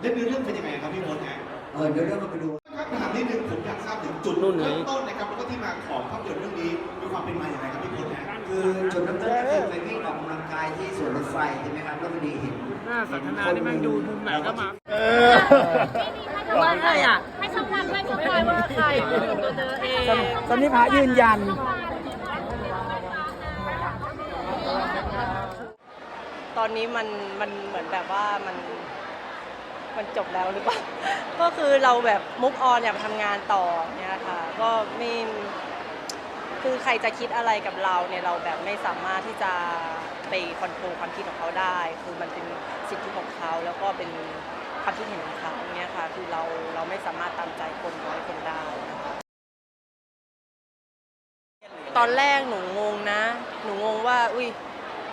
เรื่องเนื้อเรื่องเป็นยังไงครับพี่มดฮะเออเดี๋ยวเรื่องเราไปดูครับถามนิดนึงผมอยากทราบถึงจุดนู่นนี่เริ่มต้นนะครับแล้วก็ที่มาของภาพยนตร์เรื่องนี้มีความเป็นมาอย่างไรครับพี่มดฮะคือจุดเริ่มต้นก็คือไปวิ่งออกกำลังกายที่สวนรถไฟใช่ไหมครับแล้วพอดีเห็นหน้าสันทนานี่แม่งดูมุมไหนก็มาว่าใครอะให้ช่องวันให้ช่องวันว่าใครตัวเธอเองตอนนี้พระยืนยันตอนนี้มันมันเหมือนแบบว่ามัน มันจบแล้วหรือเปล่า ก็คือเราแบบมุกออนอยากทำงานต่อเนี่ยค่ะ ก็ไม่คือใครจะคิดอะไรกับเราเนี่ยเราแบบไม่สามารถที่จะไปคอนโทรลความคิดของเขาได้ คือมันเป็นสิทธิของเขาแล้วก็เป็นความคิดเห็นของเขาเนี่ยค่ะ คือเราเราไม่สามารถตามใจคนร้อยคนได้นะคะตอนแรกหนูงงนะ หนูงงว่า อุ้ย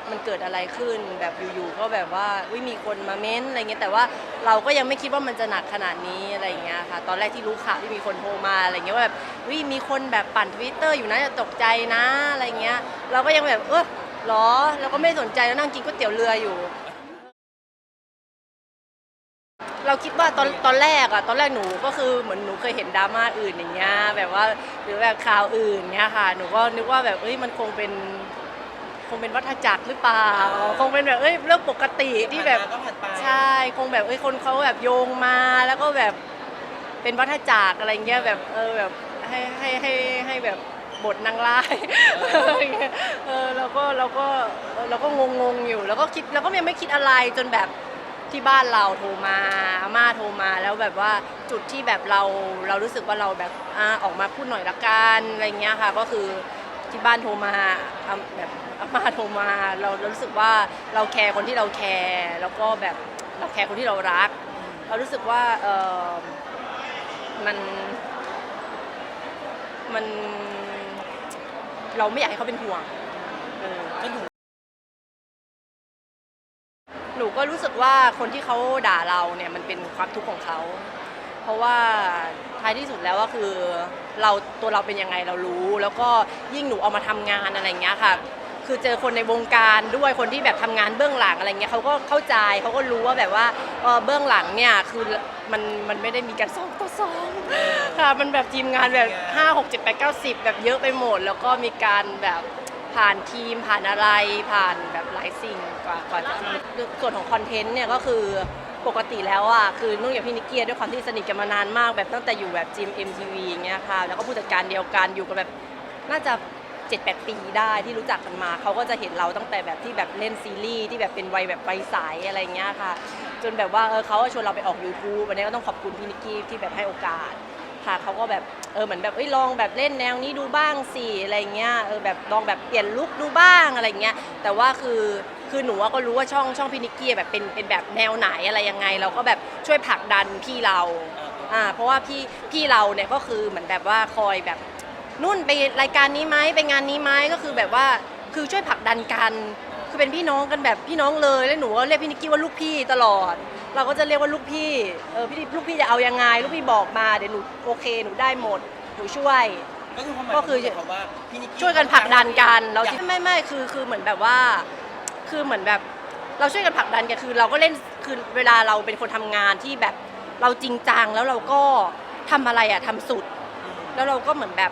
มันเกิดอะไรขึ้น แบบอยู่ๆก็แบบว่าอุ้ยมีคนมาเม้นอะไรเงี้ยแต่ว่าเราก็ยังไม่คิดว่ามันจะหนักขนาดนี้อะไรเงี้ยค่ะ ตอนแรกที่รู้ข่าวที่มีคนโทรมาอะไรเงี้ยว่าแบบอุ้ยมีคนแบบปั่นทวิตเตอร์อยู่นะจะตกใจนะอะไรเงี้ย เราก็ยังแบบเออหรอเราก็ไม่สนใจแล้วนั่งกินก๋วยเตี๋ยวเรืออยู่เราคิดว่าตอนตอนแรกอะตอนแรกหนูก็คือเหมือนหนูเคยเห็นดราม่าอื่นอย่างเงี้ยแบบว่าหรือแบบข่าวอื่นเงี้ยค่ะ หนูก็นึกว่าแบบเอ้ยมันคงเป็น งเป็นวัฏจักรหรือเปล่า คงเป็นแบบเอ้ยเรื่องปกติที่แบบใช่คงแบบเอ้ยคนเขาแบบโยงมาแล้วก็แบบเป็นวัฏจักรอะไรเงี้ยแบบเออแบบให้ให้ให้ให้แบบบทนางร้ายอะไรเงี้ยเออเราก็เราก็เราก็งงงๆอยู่แล้วก็คิดเราก็ยังไม่คิดอะไรจนแบบ ที่บ้านเราโทรมาอาม่าโทรมาแล้วแบบว่าจุดที่แบบเราเรารู้สึกว่าเราแบบอ่าออกมาพูดหน่อยละกันอะไรเงี้ยค่ะ ก็คือที่บ้านโทรมาอะแบบ อาม่าโทรมาเราเรารู้สึกว่าเราแคร์คนที่เราแคร์แล้วก็แบบเราแคร์คนที่เรารัก เรารู้สึกว่าเออมันมันเราไม่อยากให้เขาเป็นห่วงเออหนูก็รู้สึกว่าคนที่เขาด่าเราเนี่ยมันเป็นความทุกข์ของเขา เพราะว่าท้ายที่สุดแล้วก็คือ เราตัวเราเป็นยังไงเรารู้ แล้วก็ยิ่งหนูเอามาทำงานอะไรอย่างเงี้ยค่ะ คือเจอคนในวงการด้วยคนที่แบบทำงานเบื้องหลังอะไรเงี้ยเขาก็เข้าใจเขาก็รู้ว่าแบบว่าเอ่อเบื้องหลังเนี่ยคือมันมันไม่ได้มีการซ้อมต่อซ้อมค่ะมันแบบทีมงานแบบ 5 6 7 8 9 10 แบบเยอะไปหมด แล้วก็มีการแบบผ่านทีมผ่านอะไรผ่านแบบหลายสิ่งกว่ากว่าจะส่วนของคอนเทนต์เนี่ยก็คือปกติแล้วอะคือนุ่งกับพี่นิกเกียด้วยความที่สนิทกันมานานมากแบบตั้งแต่อยู่แบบจิมเอ็มทีวีอย่างเงี้ยค่ะแล้วก็ผู้จัดการเดียวกันอยู่กันแบบน่าจะ 7-8 ปีได้ที่รู้จักกันมา เขาก็จะเห็นเราตั้งแต่แบบที่แบบเล่นซีรีส์ที่แบบเป็นวัยแบบวัยใสอะไรเงี้ยค่ะ จนแบบว่าเออเขาก็ชวนเราไปออก YouTube วันนี้ก็ต้องขอบคุณพี่นิกกี้ที่แบบให้โอกาสค่ะเขาก็แบบเออเหมือนแบบเอ้ยลองแบบเล่นแนวนี้ดูบ้างสิอะไรเงี้ยเออแบบลองแบบเปลี่ยนลุคดูบ้างอะไรเงี้ยแต่ว่าคือคือหนูก็รู้ว่าช่องช่องพี่นิกกี้แบบเป็นเป็นแบบแนวไหนอะไรยังไง เราก็แบบช่วยผลักดันพี่เราอ่าเพราะว่าพี่พี่เราเนี่ยก็คือเหมือนแบบว่าคอยแบบ นุ่นไปรายการนี้ไหมไปงานนี้ไหมก็คือแบบว่าคือช่วยผลักดันกัน คือเป็นพี่น้องกันแบบพี่น้องเลย แล้วหนูก็เรียกพี่นิกกี้ว่าลูกพี่ตลอด เราก็จะเรียกว่าลูกพี่เออพี่ลูกพี่จะเอายังไง ลูกพี่บอกมาเดี๋ยวหนูโอเคหนูได้หมดหนูช่วย ก็คือความหมายก็คือ ขงเขาว่าพี่นิกกี้ช่วยกันผลักดันกันเราอยากไม่ไม่คือคือเหมือนแบบว่า คือเหมือนแบบเราช่วยกันผลักดันกันคือเราก็เล่นคือเวลาเราเป็นคนทำงานที่แบบเราจริงจังแล้วเราก็ทำอะไรอะทำสุด แล้วเราก็เหมือนแบบ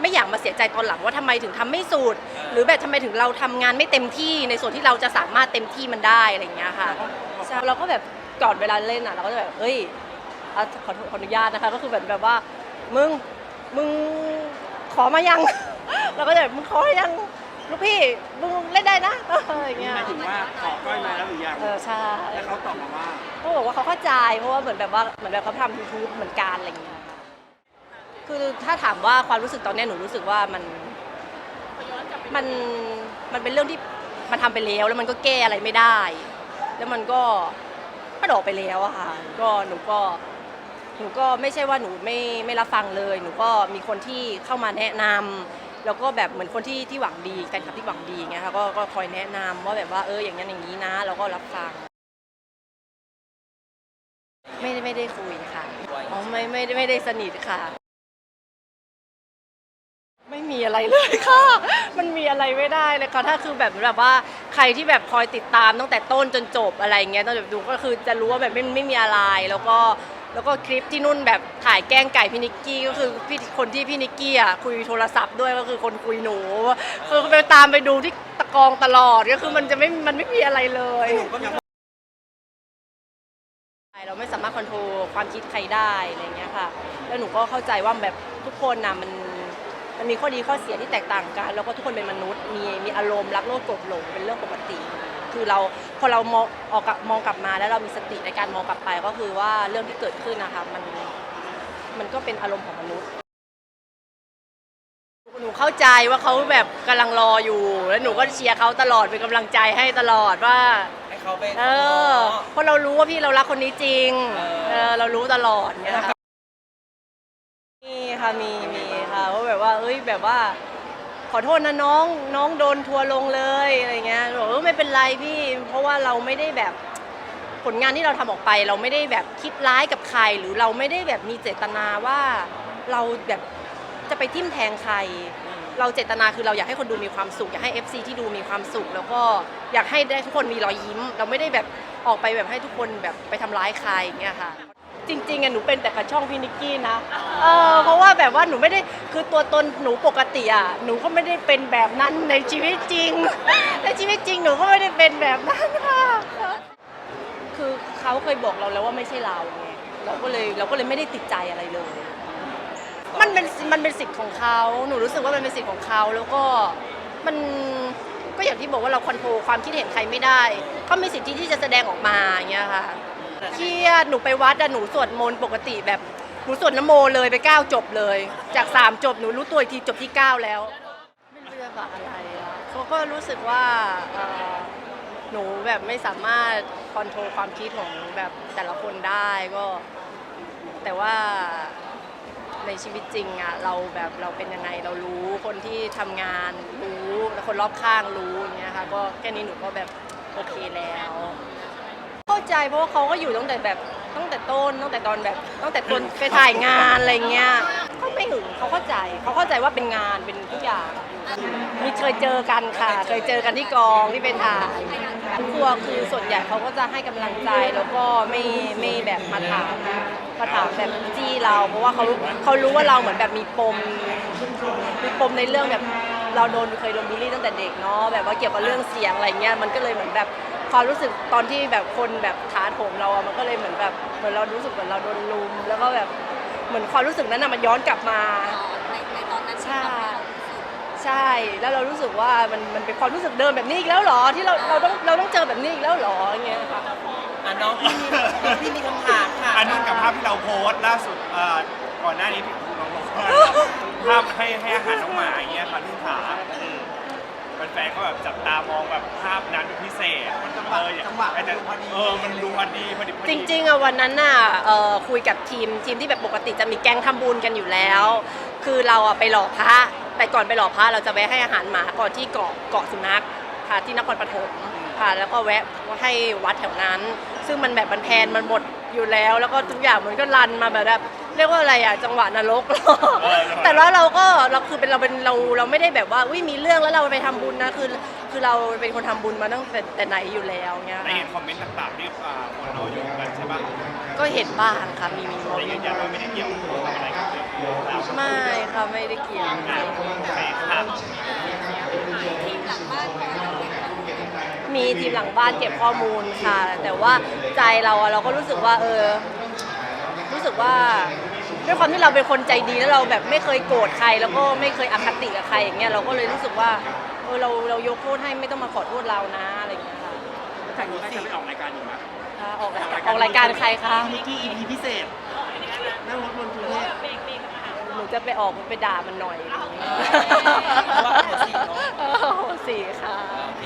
ไม่อยากมาเสียใจตอนหลังว่าทำไมถึงทำไม่สุด หรือแบบทำไมถึงเราทำงานไม่เต็มที่ในส่วนที่เราจะสามารถเต็มที่มันได้อะไรอย่างเงี้ยค่ะใช่เราก็แบบก่อนเวลาเล่นอะเราก็จะแบบเอ้ยอะขอโทษขออนุญาตนะคะก็คือแบบแบบว่ามึงมึงขอมายังเราก็จะแบบมึงขอยังลูกพี่มึงเล่นได้นะอะไรอย่างเงี้ยหมายถึงว่าขอก้อยมาแล้วหรือยังเออใช่แล้วเขาตอบมาว่าเขาบอกว่าเขาเข้าใจเพราะว่าเหมือนแบบว่าเหมือนแบบเขาทำยูทูบเหมือนกันอะไรอย่างเงี้ย คือถ้าถามว่าความรู้สึกตอนเนี้ยหนูรู้สึกว่ามันมันมันเป็นเรื่องที่มันทำไปแล้วแล้วมันก็แก้อะไรไม่ได้ แล้วมันก็มันออกไปแล้วอะค่ะก็หนูก็หนูก็ไม่ใช่ว่าหนูไม่ไม่รับฟังเลย หนูก็มีคนที่เข้ามาแนะนำแล้วก็แบบเหมือนคนที่ที่หวังดีแฟนคลับที่หวังดีอย่างเงี้ยค่ะก็ก็คอยแนะนำว่าแบบว่าเอออย่างนั้นอย่างนี้นะเราก็รับฟัง ไม่ได้ไม่ได้คุยค่ะ อ๋อไม่ไม่ได้ไม่ได้สนิทค่ะ มีอะไรเลยค่ะ มันมีอะไรไม่ได้เลยค่ะถ้าคือแบบแบบว่าใครที่แบบคอยติดตามตั้งแต่ต้นจนจบอะไรเงี้ยตั้งแต่ดูก็คือจะรู้ว่าแบบไม่ไม่มีอะไรแล้วก็แล้วก็คลิปที่นุ่นแบบถ่ายแกล้งไก่พี่นิกกี้ก็คือพี่คนที่พี่นิกกี้อะคุยโทรศัพท์ด้วยก็คือคนคุยหนูคือไปตามไปดูที่ตะกองตลอดก็คือมันจะไม่มันไม่มีอะไรเลยเราไม่สามารถควบคุมความคิดใครได้อะไรเงี้ยค่ะ แล้วหนูก็เข้าใจว่าแบบทุกคนนะมัน มันมีข้อดีข้อเสียที่แตกต่างกัน แล้วก็ทุกคนเป็นมนุษย์ มีมีอารมณ์รักโลภโกรธหลงเป็นเรื่องปกติ คือเราพอเรามองออกกลับมองกลับมาแล้วเรามีสติในการมองกลับไปก็คือว่าเรื่องที่เกิดขึ้นนะคะมันมันก็เป็นอารมณ์ของมนุษย์หนูเข้าใจว่าเขาแบบกำลังรออยู่ แล้วหนูก็เชียร์เขาตลอดเป็นกำลังใจให้ตลอดว่า ให้เขาไป เออเพราะเรารู้ว่าพี่เรารักคนนี้จริง เออเรารู้ตลอดเนี่ยค่ะ มีค่ะมีมีค่ะว่าแบบว่าเอ้ยแบบว่า ขอโทษนะน้องน้องโดนทัวร์ลงเลยอะไรเงี้ยบอกเออไม่เป็นไรพี่ เพราะว่าเราไม่ได้แบบผลงานที่เราทำออกไป เราไม่ได้แบบคิดร้ายกับใคร หรือเราไม่ได้แบบมีเจตนาว่าเราแบบจะไปทิ่มแทงใคร เราเจตนาคือเราอยากให้คนดูมีความสุข อยากให้ FC ที่ดูมีความสุข แล้วก็อยากให้ได้ทุกคนมีรอยยิ้ม เราไม่ได้แบบออกไปแบบให้ทุกคนแบบไปทำร้ายใครอย่างเงี้ยค่ะ จริงๆอะหนูเป็นแต่กับช่องพี่นิกกี้นะเออเพราะว่าแบบว่าหนูไม่ได้คือตัวตนหนูปกติอะหนูก็ไม่ได้เป็นแบบนั้นในชีวิตจริง ในชีวิตจริงหนูก็ไม่ได้เป็นแบบนั้นค่ะคือเขาเคยบอกเราแล้วว่าไม่ใช่เราไงเราก็เลยเราก็เลยไม่ได้ติดใจอะไรเลย มันเป็นมันเป็นสิทธิ์ของเขาหนูรู้สึกว่ามันเป็นสิทธิ์ของเขาแล้วก็มันก็อย่างที่บอกว่าเราคอนโทรลความคิดเห็นใครไม่ได้เขามีสิทธิที่จะแสดงออกมาอย่างเงี้ยค่ะ เครียดหนูไปวัดอะหนูสวดมนต์ปกติแบบหนูสวดนโมเลยไปเก้าจบเลย จากสามจบหนูรู้ตัวอีกทีจบที่เก้าแล้วไม่รู้จะบอกอะไรอะเขาก็รู้สึกว่าเอ่อหนูแบบไม่สามารถคอนโทรลความคิดของแบบแต่ละคนได้ก็ แต่ว่าในชีวิตจริงอะเราแบบเราเป็นยังไงเรารู้คนที่ทำงานรู้แล้วคนรอบข้างรู้อย่างเงี้ยค่ะก็แค่นี้หนูก็แบบโอเคแล้วเข้า ใจเพราะว่าเขาก็อยู่ตั้งแต่แบบตั้งแต่ต้นตั้งแต่ตอนแบบตั้งแต่ต้นไปถ่ายงานอะไรเงี้ยเขาไม่หึงเขาเข้าใจเขาเข้าใจว่าเป็นงานเป็นทุกอย่างมีเคยเจอกันค่ะ เคยเจอกันที่กองที่เป็นถ่ายครัวคือส่วนใหญ่เขาก็จะให้กำลังใจแล้วก็ไม่ไม่แบบมาถามมาถามแบบจี้เรา เพราะว่าเขาเขารู้ว่าเราเหมือนแบบมีปมมีปมในเรื่องแบบเราโดนเคยโดนบูลลี่ตั้งแต่เด็กเนาะแบบว่าเกี่ยวกับเรื่องเสียงอะไรเงี้ยมันก็เลยเหมือนแบบ ความรู้สึกตอนที่แบบคนแบบท้าโถมเราอะมันก็เลยเหมือนแบบเหมือนเรารู้สึกเหมือนเราโดนลุม แล้วก็แบบเหมือนความรู้สึกนั้นอะมันย้อนกลับมา ในในตอนนั้นใช่ใช่ แล้วเรารู้สึกว่ามันมันเป็นความรู้สึกเดิมแบบนี้อีกแล้วเหรอที่เราเราต้องเราต้องเจอแบบนี้อีกแล้วเหรออย่างเงี้ยค่ะ อะน้องพี่มีน้องพี่มีคำถามค่ะอันนั้นกับภาพที่เราโพสต์ล่าสุดเอ่อก่อนหน้านี้ที่น้องบอกว่าภาพให้ให้อาหารน้องหมาอย่างเงี้ยค่ะที่ขา แฟนๆเขาแบบจับตามองแบบภาพนั้นเป็นพิเศษ มันเอออย่างจังหวะอาจจะพอดี เออมันดูพอดีพอดีพอจดีริงๆอะวันนั้นน่ะเอ่อคุยกับทีมทีมที่แบบปกติจะมีแก๊งทำบุญกันอยู่แล้ว คือเราอะไปหล่อพระแต่ก่อนไปหล่อพระเราจะแวะให้อาหารหมาก่อนที่เกาะเกาะสุนัขค่ะที่นครปฐมค่ะแล้วก็แวะให้วัดแถวนั้น ซึ่งมันแบบมันแพนมันหมดอยู่แล้ว แล้วก็ทุกอย่างมันก็รันมาแบบแบบ เรียกว่าอะไรอะจังหวะนรกแต่ว่าเราก็เราคือเป็นเราเป็นเราเราไม่ได้แบบว่าอุ้ยมีเรื่องแล้วเราไปทำบุญนะคือคือเราเป็นคนทำบุญมาตั้งแต่แต่ไหนอยู่แล้วเงี้ยแต่ค่ะเห็นคอมเมนต์ต่างๆที่อ่าคนเราอยู่กันใช่ปะก็เห็นบ้างค่ะมีมีแต่ยืนยันว่าไม่ได้เกี่ยวกับอะไรกับเรื่องราวไม่ค่ะไม่ได้เกี่ยวใช่ครับทีมหลังบ้านคอยเราเก็บข้อมูลมีทีมหลังบ้านเก็บข้อมูลค่ะ แต่ว่าใจเราอะเราก็รู้สึกว่าเออรู้ สึกว่าด้วยความที่เราเป็นคนใจดีแล้วเราแบบไม่เคยโกรธใคร แล้วก็ไม่เคยอคติกับใครอย่างเงี้ยเราก็เลยรู้สึกว่าเออเราเรายกโทษให้ไม่ต้องมาขอโทษเรานะอะไรอย่างเงี้ยค่ะแต่งรถจะไปออกรายการอยู่ไหมค่ะออกออกรายการใครคะนิกกี้ EP พิเศษนั่งรถบนกรุงเทพ หนูจะไปออกไปด่ามันหน่อยเพราะว่าหัวสีเนอะ เออหัวสีค่ะ โอเค